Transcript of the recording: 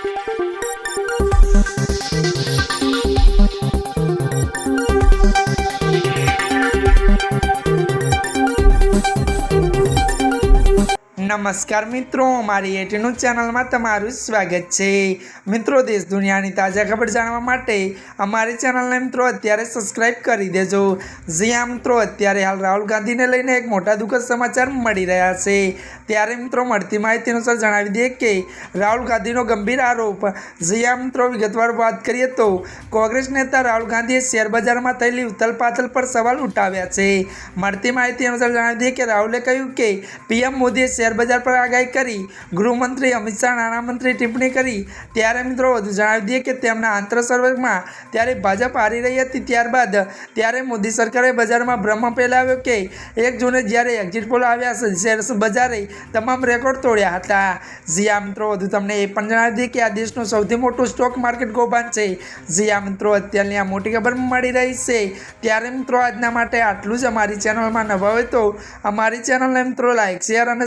Thank you. નમસ્કાર મિત્રો, મારી એટીનું ચેનલમાં તમારું સ્વાગત છે. મિત્રો, દેશ દુનિયાની તાજા ખબર જાણવા માટે અમારી ચેનલને મિત્રો અત્યારે સબસ્ક્રાઇબ કરી દેજો. જ્યાં મિત્રો, અત્યારે હાલ રાહુલ ગાંધીને લઈને એક મોટા દુઃખદ સમાચાર મળી રહ્યા છે. ત્યારે મિત્રો, મળતી માહિતી અનુસાર જણાવી દઈએ કે રાહુલ ગાંધીનો ગંભીર આરોપ. જ્યાં મિત્રો, વિગતવાર વાત કરીએ તો કોંગ્રેસ નેતા રાહુલ ગાંધીએ શેરબજારમાં થયેલી ઉથલપાથલ પર સવાલ ઉઠાવ્યા છે. મળતી માહિતી અનુસાર જણાવી દઈએ કે રાહુલે કહ્યું કે પીએમ મોદીએ શેરબજાર પર આગાહી કરી, ગૃહમંત્રી અમિત શાહ, નાણામંત્રી ટિપ્પણી કરી. ત્યારે મિત્રો જણાવી દઈએ કે તેમના આંતર સર્વેમાં ત્યારે ભાજપ હારી રહી હતી, ત્યારબાદ ત્યારે મોદી સરકારે બજારમાં ભ્રમ ફેલાવ્યો કે એક જૂને જ્યારે એક્ઝિટ પોલ આવ્યા છે શેર બજારે તમામ રેકોર્ડ તોડ્યા હતા. જીયા મિત્રો તમને એ પણ જણાવી દઈએ કે આ દેશનું સૌથી મોટું સ્ટોક માર્કેટ કૌભાંડ છે. જીયા મિત્રો, અત્યારની આ મોટી ખબર મળી રહી છે. ત્યારે મિત્રો, આજના માટે આટલું જ. અમારી ચેનલમાં નવા હોય તો અમારી ચેનલને મિત્રો લાઈક શેર અને